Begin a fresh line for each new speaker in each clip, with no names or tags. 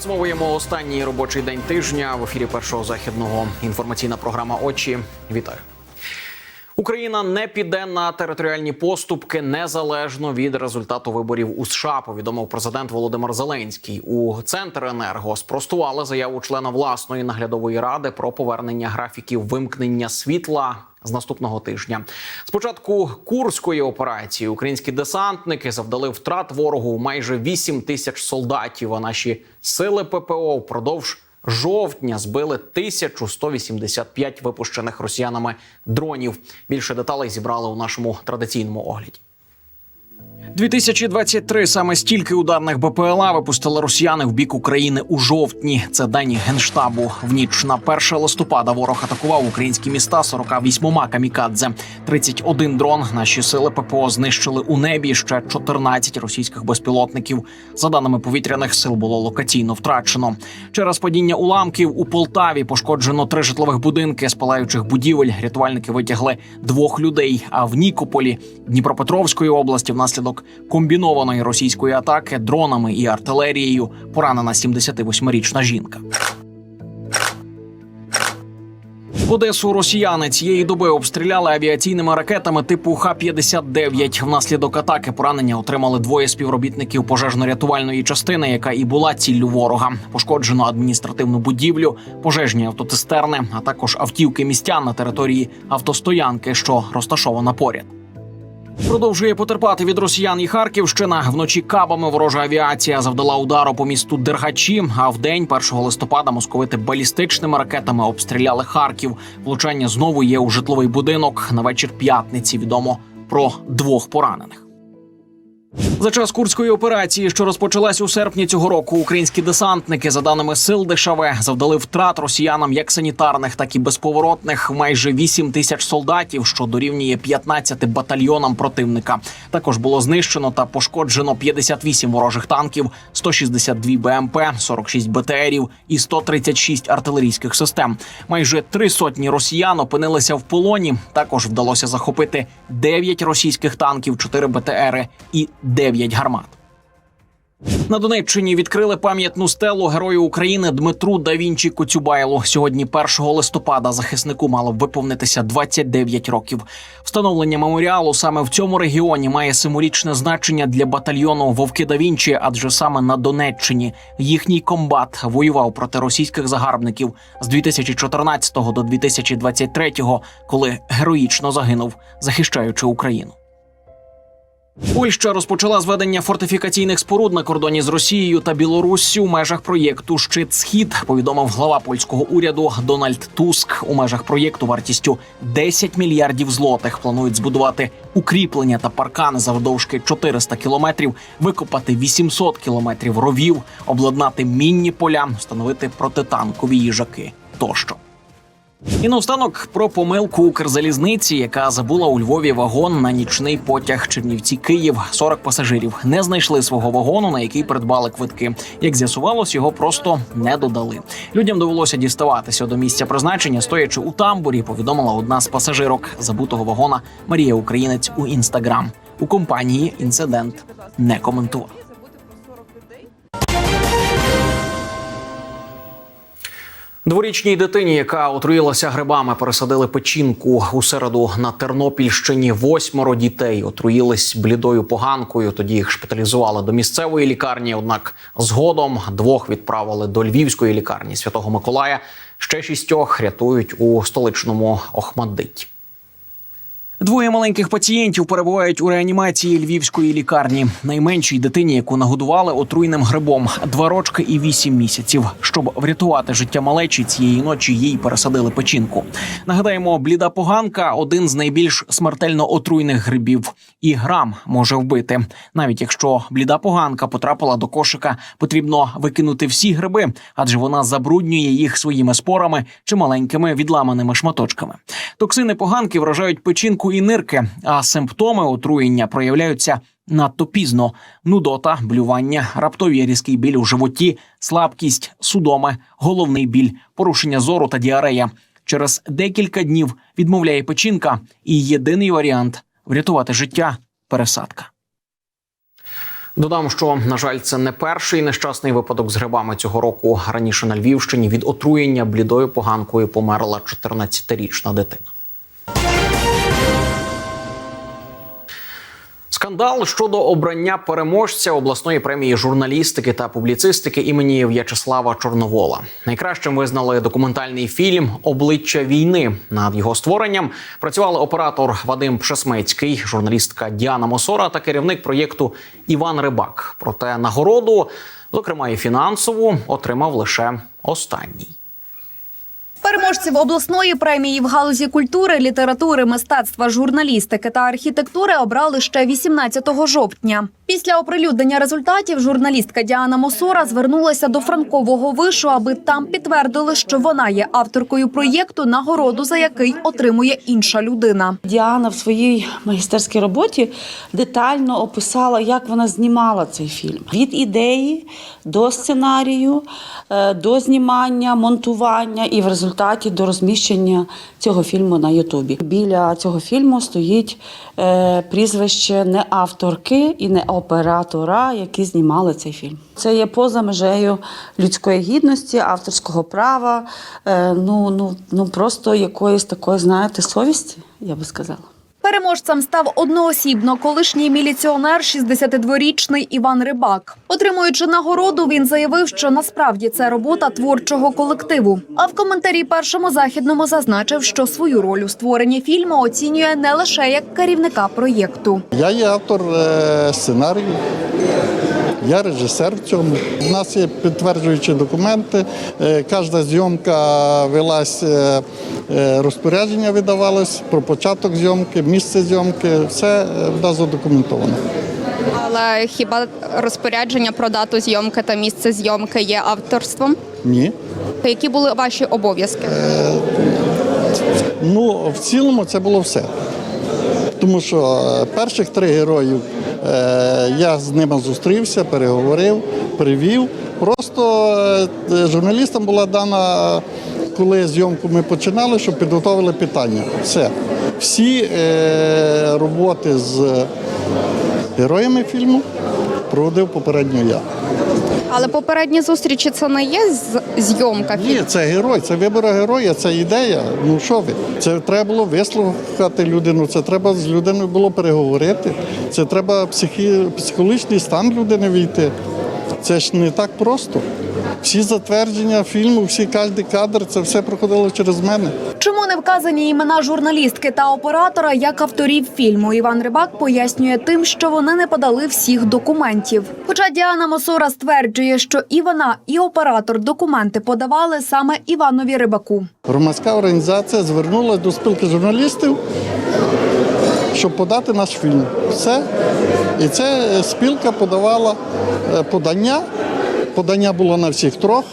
Підсумовуємо останній робочий день тижня в ефірі першого західного інформаційна програма Очі. Вітаю. Україна не піде на територіальні поступки незалежно від результату виборів у США. Повідомив президент Володимир Зеленський. У центр енерго спростували заяву члена власної наглядової ради про повернення графіків вимкнення світла. З наступного тижня спочатку курської операції українські десантники завдали втрат ворогу майже 8 тисяч солдатів. А наші сили ППО впродовж жовтня збили 1185 випущених росіянами дронів. Більше деталей зібрали у нашому традиційному огляді. 2023 саме стільки ударних БПЛА випустили росіяни в бік України у жовтні. Це дані генштабу. В ніч на 1 листопада ворог атакував українські міста 48 камікадзе. 31 дрон. Наші сили ППО знищили у небі. Ще 14 російських безпілотників. За даними повітряних сил, було локаційно втрачено. Через падіння уламків у Полтаві пошкоджено три житлових будинки з палаючих будівель. Рятувальники витягли двох людей. А в Нікополі Дніпропетровської області внаслідок комбінованої російської атаки дронами і артилерією поранена 78-річна жінка. Одесу росіяни цієї доби обстріляли авіаційними ракетами типу Х-59. Внаслідок атаки поранення отримали двоє співробітників пожежно-рятувальної частини, яка і була ціллю ворога. Пошкоджено адміністративну будівлю, пожежні автоцистерни, а також автівки містян на території автостоянки, що розташована поряд. Продовжує потерпати від росіян і Харківщина. Вночі кабами ворожа авіація завдала удару по місту Дергачі. А в день 1 листопада московити балістичними ракетами обстріляли Харків. Влучання знову є у житловий будинок. На вечір п'ятниці відомо про двох поранених. За час курської операції, що розпочалась у серпні цього року, українські десантники, за даними сил ДШВ, завдали втрат росіянам як санітарних, так і безповоротних майже 8 тисяч солдатів, що дорівнює 15 батальйонам противника. Також було знищено та пошкоджено 58 ворожих танків, 162 БМП, 46 БТРів і 136 артилерійських систем. Майже три сотні росіян опинилися в полоні. Також вдалося захопити 9 російських танків, 4 БТРи і 9 гармат. На Донеччині відкрили пам'ятну стелу Герою України Дмитру Давінчі Коцюбайлу. Сьогодні, 1 листопада, захиснику мало б виповнитися 29 років. Встановлення меморіалу саме в цьому регіоні має символічне значення для батальйону Вовки Давінчі, адже саме на Донеччині їхній комбат воював проти російських загарбників з 2014 до 2023, коли героїчно загинув, захищаючи Україну. Польща розпочала зведення фортифікаційних споруд на кордоні з Росією та Білоруссю у межах проєкту Щит Схід. Повідомив глава польського уряду Дональд Туск. У межах проєкту вартістю 10 мільярдів злотих планують збудувати укріплення та паркани завдовжки 400 кілометрів, викопати 800 кілометрів ровів, обладнати мінні поля, встановити протитанкові їжаки тощо. І наостанок про помилку Укрзалізниці, яка забула у Львові вагон на нічний потяг Чернівці Київ. 40 пасажирів не знайшли свого вагону, на який придбали квитки. Як з'ясувалось, його просто не додали. Людям довелося діставатися до місця призначення, стоячи у тамбурі. Повідомила одна з пасажирок забутого вагона Марія Українець у інстаграм. У компанії інцидент не коментував. Дворічній дитині, яка отруїлася грибами, пересадили печінку у середу на Тернопільщині. Восьмеро дітей отруїлись блідою поганкою. Тоді їх шпиталізували до місцевої лікарні. Однак згодом двох відправили до львівської лікарні Святого Миколая. Ще шістьох рятують у столичному Охмаддиті. Двоє маленьких пацієнтів перебувають у реанімації львівської лікарні. Найменшій дитині, яку нагодували отруйним грибом, два рочки і вісім місяців. Щоб врятувати життя малечі, цієї ночі їй пересадили печінку. Нагадаємо, бліда поганка один з найбільш смертельно отруйних грибів. І грам може вбити. Навіть якщо бліда поганка потрапила до кошика, потрібно викинути всі гриби, адже вона забруднює їх своїми спорами чи маленькими відламаними шматочками. Токсини поганки вражають печінку і нирки, а симптоми отруєння проявляються надто пізно: нудота, блювання, раптовий різкий біль у животі, слабкість, судоми, головний біль, порушення зору та діарея. Через декілька днів відмовляє печінка, і єдиний варіант врятувати життя пересадка. Додам, що на жаль, це не перший нещасний випадок з грибами цього року. Раніше на Львівщині від отруєння блідою поганкою померла 14-річна дитина. Скандал щодо обрання переможця обласної премії журналістики та публіцистики імені В'ячеслава Чорновола. Найкращим визнали документальний фільм Обличчя війни. Над його створенням працювали оператор Вадим Пшесмецький, журналістка Діана Мосора та керівник проєкту Іван Рибак. Проте нагороду, зокрема і фінансову, отримав лише останній.
Переможців обласної премії в галузі культури, літератури, мистецтва, журналістики та архітектури обрали ще 18 жовтня. Після оприлюднення результатів журналістка Діана Мосора звернулася до Франкового вишу, аби там підтвердили, що вона є авторкою проєкту, нагороду за який отримує інша людина.
Діана в своїй магістерській роботі детально описала, як вона знімала цей фільм від ідеї до сценарію, е, до знімання, монтування і в результаті до розміщення цього фільму на Ютубі. Біля цього фільму стоїть е, прізвище не авторки і не оператора, які знімали цей фільм. Це є поза межею людської гідності, авторського права, е, ну, ну, ну просто якоїсь такої, знаєте, совісті, я би сказала.
Переможцем став одноосібно колишній міліціонер 62-річний Іван Рибак. Отримуючи нагороду, він заявив, що насправді це робота творчого колективу. А в коментарі першому західному зазначив, що свою роль у створенні фільму оцінює не лише як керівника проєкту.
Я є автор е, сценарію, я режисер в цьому. У нас є підтверджуючі документи. Е, Кожна зйомка велась, е, е, розпорядження видавалось про початок зйомки, місце зйомки. Все е, в нас задокументовано.
Але хіба розпорядження про дату зйомки та місце зйомки є авторством?
Ні.
Які були ваші обов'язки?
Ну, в цілому це було все. Тому що е, перших три героїв е, я з ними зустрівся, переговорив, привів. Просто е, журналістам була дана, коли зйомку ми починали, щоб підготовили питання. Все. Всі роботи з героями фільму проводив попередньо я.
Але попередні зустрічі це не є зйомка
Ні, це герой, це вибір героя, це ідея. Ну що ви? Це треба було вислухати людину, це треба з людиною було переговорити. Це треба психі... психологічний стан людини війти. Це ж не так просто. Всі затвердження фільму, всі кожен кадр, це все проходило через мене.
Чому не вказані імена журналістки та оператора як авторів фільму? Іван Рибак пояснює тим, що вони не подали всіх документів. Хоча Діана Мосора стверджує, що і вона, і оператор документи подавали саме Іванові Рибаку.
Громадська організація звернулася до спілки журналістів, щоб подати наш фільм. Все. І це спілка подавала е, подання. Подання було на всіх трьох,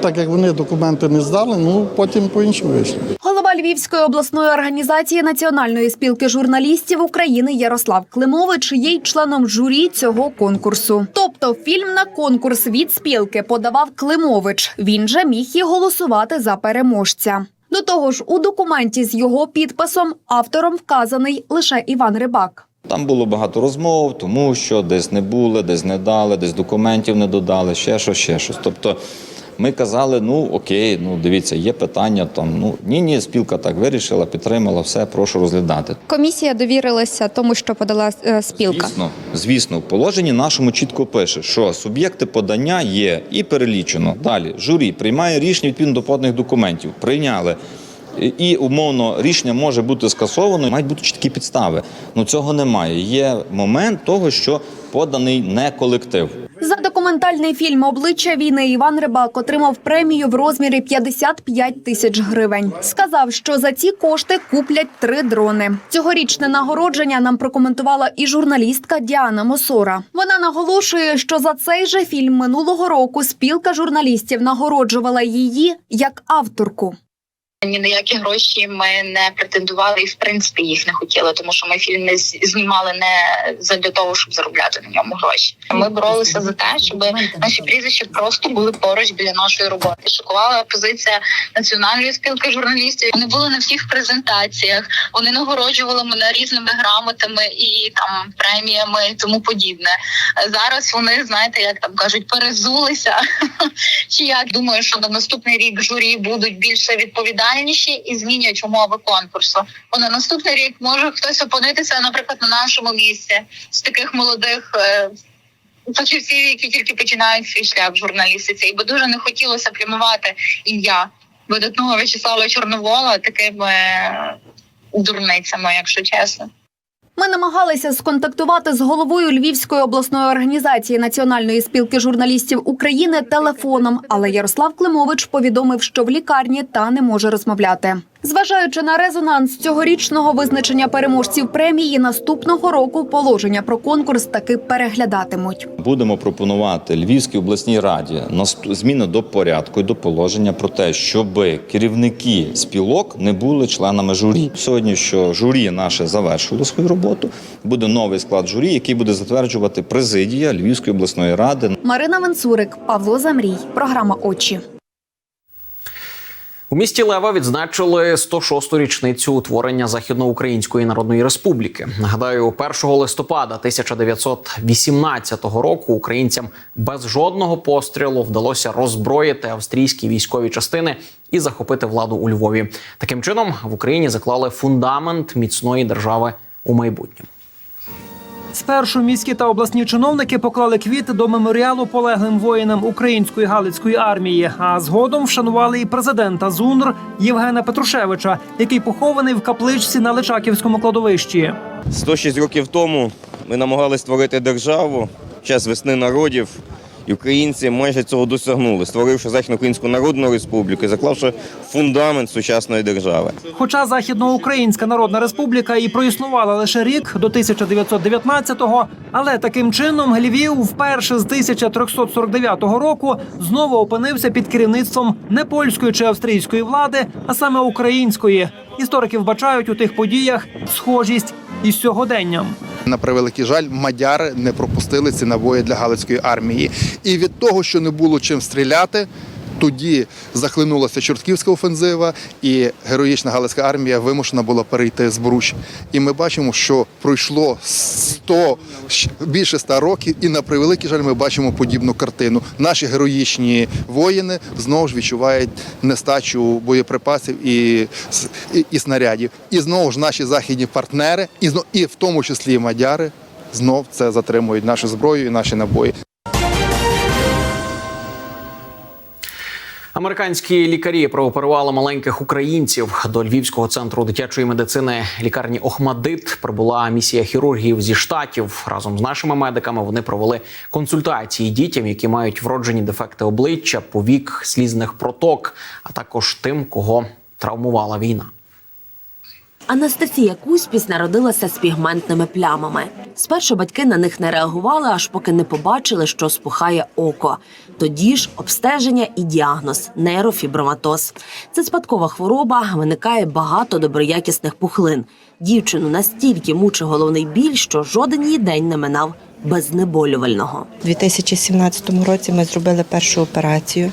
так як вони документи не здали, ну потім по-іншому вийшло.
Голова Львівської обласної організації Національної спілки журналістів України Ярослав Климович є й членом журі цього конкурсу. Тобто фільм на конкурс від спілки подавав Климович. Він же міг і голосувати за переможця. До того ж, у документі з його підписом автором вказаний лише Іван Рибак.
Там було багато розмов, тому що десь не були, десь не дали, десь документів не додали, ще щось, ще щось. Тобто ми казали, ну окей, ну дивіться, є питання там. Ну ні, ні, спілка так вирішила, підтримала, все, прошу розглядати.
Комісія довірилася тому, що подала е, спілка.
Звісно, звісно, в положенні нашому чітко пише, що суб'єкти подання є і перелічено. Далі журі приймає рішення відповідно до поданих документів. Прийняли. І- умовно рішення може бути скасовано, мають бути чіткі підстави. Ну цього немає. Є момент того, що поданий не колектив.
За документальний фільм Обличчя війни Іван Рибак отримав премію в розмірі 55 тисяч гривень. Сказав, що за ці кошти куплять три дрони. Цьогорічне нагородження нам прокоментувала і журналістка Діана Мосора. Вона наголошує, що за цей же фільм минулого року спілка журналістів нагороджувала її як авторку.
Ні на які гроші ми не претендували і в принципі їх не хотіли, тому що ми фільм не знімали не задля того, щоб заробляти на ньому гроші. Ми боролися за те, щоб наші прізвища просто були поруч біля нашої роботи. Шокувала позиція національної спілки журналістів. Вони були на всіх презентаціях. Вони нагороджували мене різними грамотами і там преміями і тому подібне. Зараз вони знаєте, як там кажуть, перезулися. Чи як думаю, що на наступний рік журі будуть більше відповідальніші і змінюють умови конкурсу. Бо на наступний рік може хтось опинитися, наприклад, на нашому місці з таких молодих. е, Фахівців, які тільки починають свій шлях в журналістиці, і би дуже не хотілося прямувати ім'я видатного В'ячеслава Чорновола такими е, дурницями, якщо чесно.
Ми намагалися сконтактувати з головою Львівської обласної організації Національної спілки журналістів України телефоном, але Ярослав Климович повідомив, що в лікарні та не може розмовляти. Зважаючи на резонанс цьогорічного визначення переможців премії, наступного року положення про конкурс таки переглядатимуть.
Будемо пропонувати Львівській обласній раді зміни до порядку і до положення про те, щоб керівники спілок не були членами журі. Сьогодні, що журі наше завершило свою роботу, буде новий склад журі, який буде затверджувати президія Львівської обласної ради.
Марина Венцурик, Павло Замрій, програма Очі.
У місті Лева відзначили 106-ту річницю утворення Західноукраїнської Народної Республіки. Нагадаю, 1 листопада 1918 року українцям без жодного пострілу вдалося роззброїти австрійські військові частини і захопити владу у Львові. Таким чином в Україні заклали фундамент міцної держави у майбутньому.
Спершу міські та обласні чиновники поклали квіти до меморіалу полеглим воїнам української галицької армії, а згодом вшанували і президента ЗУНР Євгена Петрушевича, який похований в капличці на Личаківському кладовищі.
106 років тому ми намагалися створити державу в час весни народів. І українці майже цього досягнули, створивши Західноукраїнську Народну Республіку, заклавши фундамент сучасної держави.
Хоча Західноукраїнська Народна Республіка і проіснувала лише рік до 1919-го, але таким чином Львів вперше з 1349 року знову опинився під керівництвом не польської чи австрійської влади, а саме української. Історики вбачають у тих подіях схожість із сьогоденням.
На превеликий жаль, мадяри не пропустили ці набої для Галицької армії. І від того, що не було чим стріляти, тоді захлинулася чортківська офензива, і героїчна Галицька армія вимушена була перейти з Бруч. І ми бачимо, що пройшло 100, більше 100 років, і на превеликий жаль, ми бачимо подібну картину. Наші героїчні воїни знову ж відчувають нестачу боєприпасів і, і, і снарядів. І знову ж наші західні партнери, і, знов, і в тому числі мадяри, знов це затримують нашу зброю і наші набої.
Американські лікарі прооперували маленьких українців до Львівського центру дитячої медицини лікарні Охмадит. Прибула місія хірургів зі штатів. Разом з нашими медиками вони провели консультації дітям, які мають вроджені дефекти обличчя, повік, слізних проток, а також тим, кого травмувала війна.
Анастасія Куспіс народилася з пігментними плямами. Спершу батьки на них не реагували, аж поки не побачили, що спухає око. Тоді ж обстеження і діагноз нейрофіброматоз. Це спадкова хвороба, виникає багато доброякісних пухлин. Дівчину настільки мучить головний біль, що жоден її день не минав без знеболювального.
У 2017 році ми зробили першу операцію.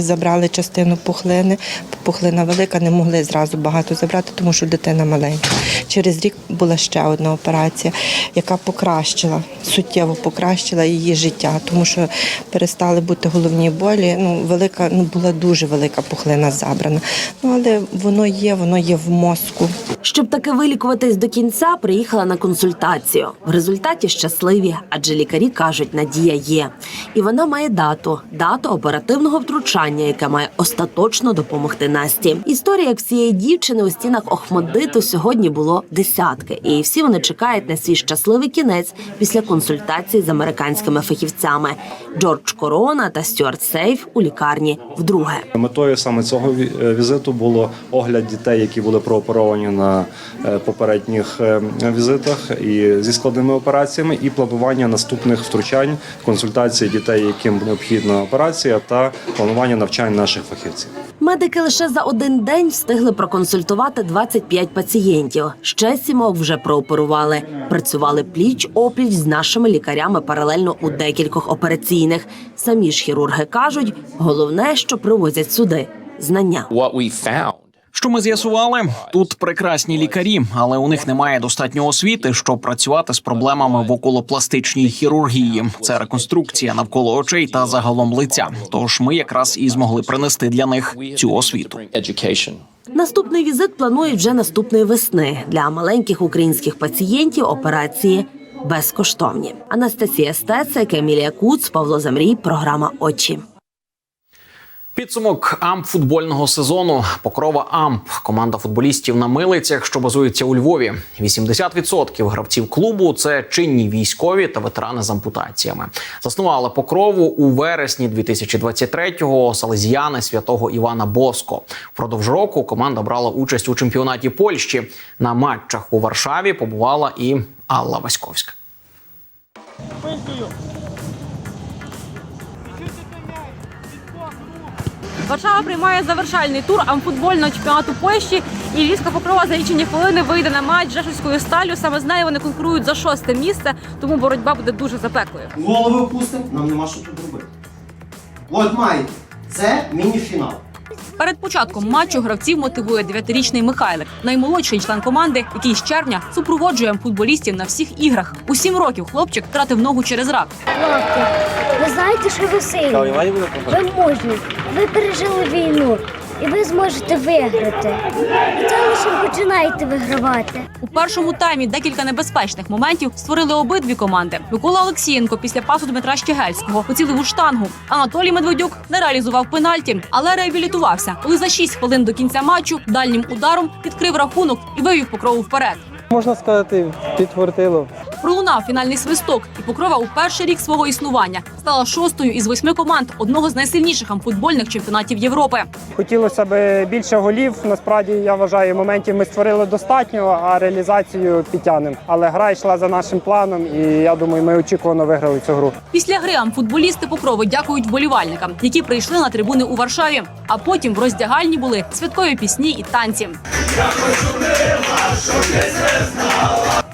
Забрали частину пухлини. Пухлина велика, не могли зразу багато забрати, тому що дитина маленька. Через рік була ще одна операція, яка покращила, суттєво покращила її життя, тому що перестали бути головні болі. Ну, велика, ну була дуже велика пухлина забрана. Ну але воно є, воно є в мозку.
Щоб таки вилікуватись до кінця, приїхала на консультацію. В результаті щасливі, адже лікарі кажуть, надія є. І вона має дату дату оперативного втручання, яке має остаточно допомогти Насті. Історія всієї дівчини у стінах Охмадиту сьогодні було десятки, і всі вони чекають на свій щасливий кінець після консультації з американськими фахівцями. Джордж Корона та Стюарт Сейф у лікарні вдруге.
Метою саме цього е, візиту було огляд дітей, які були прооперовані на е, попередніх е, візитах і зі складними операціями, і планування наступних втручань, консультації дітей, яким необхідна операція, та планування навчань наших фахівців.
Медики лише за один день встигли проконсультувати 25 пацієнтів. Ще сімох вже прооперували. Працювали пліч опліч з нашими лікарями паралельно у декількох операційних. Самі ж хірурги кажуть, головне, що привозять сюди знання.
Що ми з'ясували? Тут прекрасні лікарі, але у них немає достатньо освіти, щоб працювати з проблемами в околопластичній хірургії. Це реконструкція навколо очей та загалом лиця. Тож ми якраз і змогли принести для них цю освіту.
Наступний візит планують вже наступної весни. Для маленьких українських пацієнтів операції безкоштовні. Анастасія Стецик, Емілія Куц, Павло Замрій. Програма Очі.
Підсумок амп футбольного сезону. Покрова Амп. Команда футболістів на милицях, що базується у Львові. 80% гравців клубу це чинні військові та ветерани з ампутаціями. Заснували покрову у вересні 2023-го салезіяни святого Івана Боско. Впродовж року команда брала участь у чемпіонаті Польщі. На матчах у Варшаві побувала і Алла Васьковська.
Варшава приймає завершальний тур амфутбольного чемпіонату Польщі. І Львівська покрова за лічені хвилини вийде на матч Жешовською сталю. Саме з нею вони конкурують за шосте місце, тому боротьба буде дуже запеклою.
Голови опустимо, нам нема що тут робити. От маєте, це міні-фінал.
Перед початком матчу гравців мотивує дев'ятирічний Михайлик, наймолодший член команди, який з червня супроводжує футболістів на всіх іграх. У сім років хлопчик втратив ногу через рак.
Ви знаєте, що ви сильні. Ви мужні, ви пережили війну, і ви зможете виграти. І це лише починаєте вигравати.
У першому таймі декілька небезпечних моментів створили обидві команди. Микола Олексієнко після пасу Дмитра Щегельського поцілив у штангу. Анатолій Медведюк не реалізував пенальті, але реабілітувався. Коли за 6 хвилин до кінця матчу дальнім ударом відкрив рахунок і вивів покрову вперед.
Можна сказати, підтвердило.
Пролунав фінальний свисток, і Покрова у перший рік свого існування стала шостою із восьми команд одного з найсильніших амфутбольних чемпіонатів Європи.
Хотілося б більше голів. Насправді я вважаю, моментів ми створили достатньо, а реалізацію підтягнемо. Але гра йшла за нашим планом, і я думаю, ми очікувано виграли цю гру.
Після гри амфутболісти Покрови дякують вболівальникам, які прийшли на трибуни у Варшаві. А потім в роздягальні були святкові пісні і танці.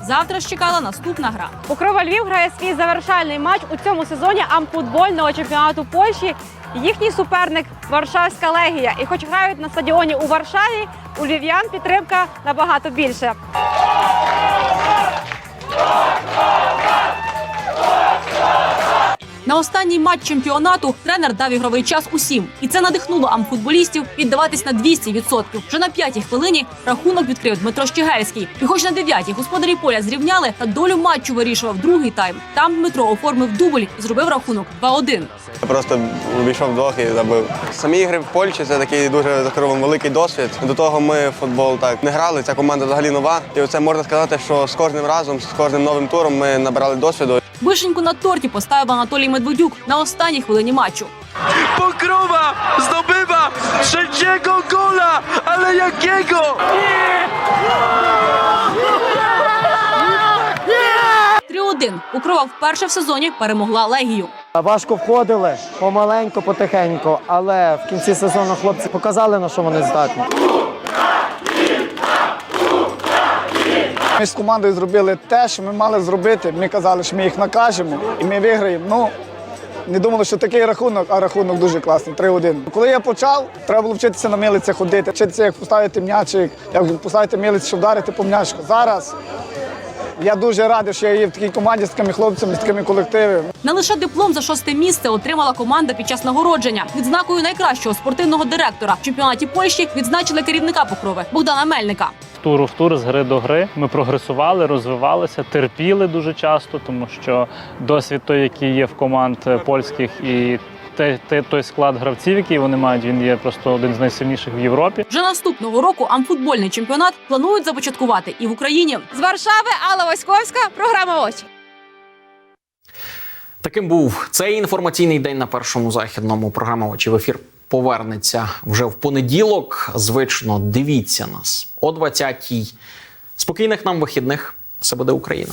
Завтра ж чекала наступна гра. Покрова Львів грає свій завершальний матч у цьому сезоні амфутбольного чемпіонату Польщі. Їхній суперник Варшавська легія. І хоч грають на стадіоні у Варшаві, у львів'ян підтримка набагато більше. На останній матч чемпіонату тренер дав ігровий час усім, і це надихнуло амфутболістів віддаватись на 200%. Вже на п'ятій хвилині рахунок відкрив Дмитро Щегельський. І хоч на дев'ятій господарі поля зрівняли, та долю матчу вирішував другий тайм. Там Дмитро оформив дубль і зробив рахунок 2-1.
Я просто обійшов двох і забив. Самі ігри в Польщі це такий дуже закривом великий досвід. До того ми в футбол так не грали. Ця команда взагалі нова. І оце можна сказати, що з кожним разом, з кожним новим туром ми набирали досвіду.
Вишеньку на торті поставив Анатолій Медведюк на останній хвилині матчу.
Покrowa zdobywa trzeciego gola, ale jakiego?
3-1. Укрова вперше в сезоні перемогла Легію.
Важко входили помаленьку, потихеньку, але в кінці сезону хлопці показали на що вони здатні.
Ми з командою зробили те, що ми мали зробити. Ми казали, що ми їх накажемо і ми виграємо. Ну, не думали, що такий рахунок, а рахунок дуже класний 3-1. Коли я почав, треба було вчитися на милицях ходити, вчитися, як поставити м'ячик, як поставити милиць, щоб вдарити по м'ячку. Зараз я дуже радий, що я є в такій команді з такими хлопцями, з такими колективами.
Не лише диплом за шосте місце отримала команда під час нагородження. Відзнакою найкращого спортивного директора в чемпіонаті Польщі відзначили керівника покрови Богдана Мельника.
туру в тур з гри до гри. Ми прогресували, розвивалися, терпіли дуже часто, тому що досвід той, який є в команд польських, і те, те- той склад гравців, який вони мають, він є просто один з найсильніших в Європі.
Вже наступного року амфутбольний чемпіонат планують започаткувати і в Україні. З Варшави Алла Васьковська, програма Очі.
Таким був цей інформаційний день на першому західному. Програма очі в ефір повернеться вже в понеділок. Звично дивіться нас о 20-й. Спокійних нам вихідних. Все буде Україна.